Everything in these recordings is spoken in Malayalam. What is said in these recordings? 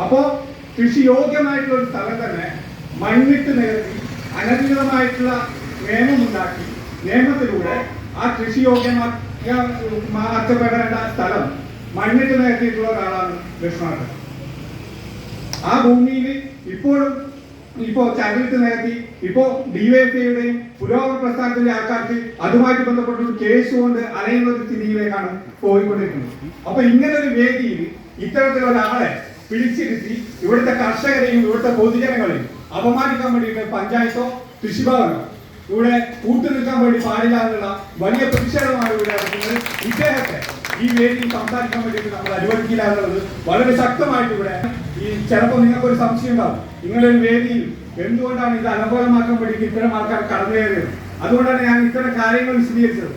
അപ്പോ കൃഷി യോഗ്യമായിട്ടുള്ള ഒരു സ്ഥലം തന്നെ മണ്ണിട്ട് നിരത്തി അനധികൃതമായിട്ടുള്ള നിയമമുണ്ടാക്കി. നിയമത്തിലൂടെ ആ കൃഷി യോഗ്യമാക്കപ്പെടേണ്ട സ്ഥലം മണ്ണിട്ട് നിരത്തിയിട്ടുള്ള ഒരാളാണ് ലക്ഷ്മണൻ. ആ ഭൂമിയിൽ ഇപ്പോഴും ഇപ്പോ ചരിട്ട് നിരത്തി ഇപ്പോ ഡിവൈഎഫ്ഐയുടെയും പുരോഗമന പ്രസ്ഥാനത്തിന്റെ ആൾക്കാർക്ക് അതുമായിട്ട് ബന്ധപ്പെട്ട ഒരു കേസ് കൊണ്ട് അലയുന്ന ഒരു സ്ഥിതിയിലേക്കാണ് പോയിക്കൊണ്ടിരിക്കുന്നത്. അപ്പൊ ഇങ്ങനെ ഒരു വേദിയിൽ ഇത്തരത്തിലുള്ള ആളെ പിടിച്ചിരുത്തി ഇവിടുത്തെ കർഷകരെയും ഇവിടുത്തെ പൊതുജനങ്ങളെയും അപമാനിക്കാൻ വേണ്ടിയിട്ട് പഞ്ചായത്തോ കൃഷിഭവനോ ഇവിടെ കൂട്ടുനിൽക്കാൻ വേണ്ടി പാടില്ല എന്നുള്ള വലിയ പ്രതിഷേധമാണ് ഇവിടെ നടക്കുന്നത്. ഇദ്ദേഹത്തെ ഈ വേദിയിൽ സംസാരിക്കാൻ വേണ്ടിയിട്ട് നമ്മൾ അനുവദിക്കില്ല എന്നുള്ളത് വളരെ ശക്തമായിട്ട് ഇവിടെ ഈ ചിലപ്പോൾ നിങ്ങൾക്ക് ഒരു സംശയം ഉണ്ടാവും. നിങ്ങളൊരു വേദിയിൽ എന്തുകൊണ്ടാണ് ഇത് അനുഭവമാക്കാൻ വേണ്ടിയിട്ട് ഇത്തരം ആൾക്കാർ കടന്നു കയറിയത്? അതുകൊണ്ടാണ് ഞാൻ ഇത്തരം കാര്യങ്ങൾ വിശദീകരിച്ചത്.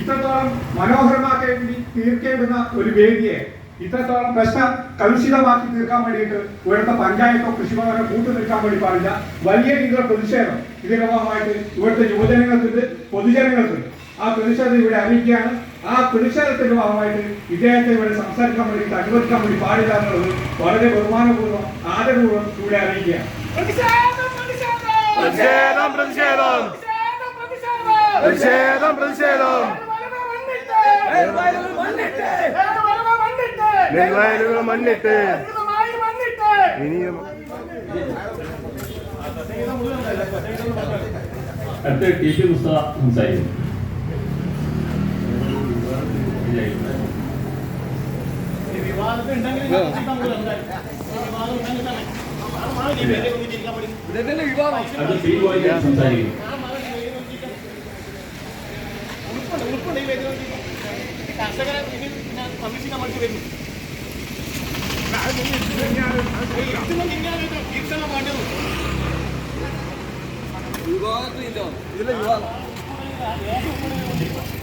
ഇത്രത്തോളം മനോഹരമാക്കേണ്ടി തീർക്കേണ്ടുന്ന ഒരു വേദിയെ ഇത്രത്തോളം പ്രശ്നം കലുഷിതമാക്കി തീർക്കാൻ വേണ്ടിയിട്ട് ഇവിടുത്തെ പഞ്ചായത്തോ കൃഷിഭവനോ കൂട്ടു നിൽക്കാൻ വേണ്ടി പാടില്ല. വലിയ രീതിയിലുള്ള പ്രതിഷേധം ഇതിന്റെ ഭാഗമായിട്ട് ഇവിടുത്തെ യുവജനങ്ങൾക്കുണ്ട് പൊതുജനങ്ങൾക്കുണ്ട്. ആ പ്രതിഷേധം ഇവിടെ അറിയിക്കുകയാണ്. ആ പ്രതിഷേധത്തിന്റെ ഭാഗമായിട്ട് ഇദ്ദേഹത്തെ ഇവിടെ സംസാരിക്കാൻ വേണ്ടിയിട്ട് അനുവദിക്കാൻ വേണ്ടി പാടില്ല എന്നുള്ളത് വളരെ ബഹുമാനപൂർവം ആദരപൂർവം ഇവിടെ അറിയിക്കുകയാണ്. പ്രതിഷേധം പ്രതിഷേധം. നെൽവയലുകൾ മണ്ണിട്ട്. ഇനിയും അടുത്ത ടി പി മുസ്തഫ സംസാരിക്കും. സംസാരിക്കും. കർഷകരെ സംരക്ഷിക്കാൻ വേണ്ടി വരുന്നു.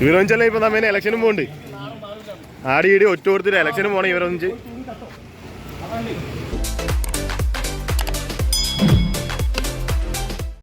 ഇവരൊഞ്ചല്ല ഇപ്പൊ നമ്മ ഇലക്ഷനും പോണ്ട് ആടി ഈടി ഒറ്റ കൊടുത്തിട്ട് ഇലക്ഷനും പോണേ ഇവരൊഞ്ച്.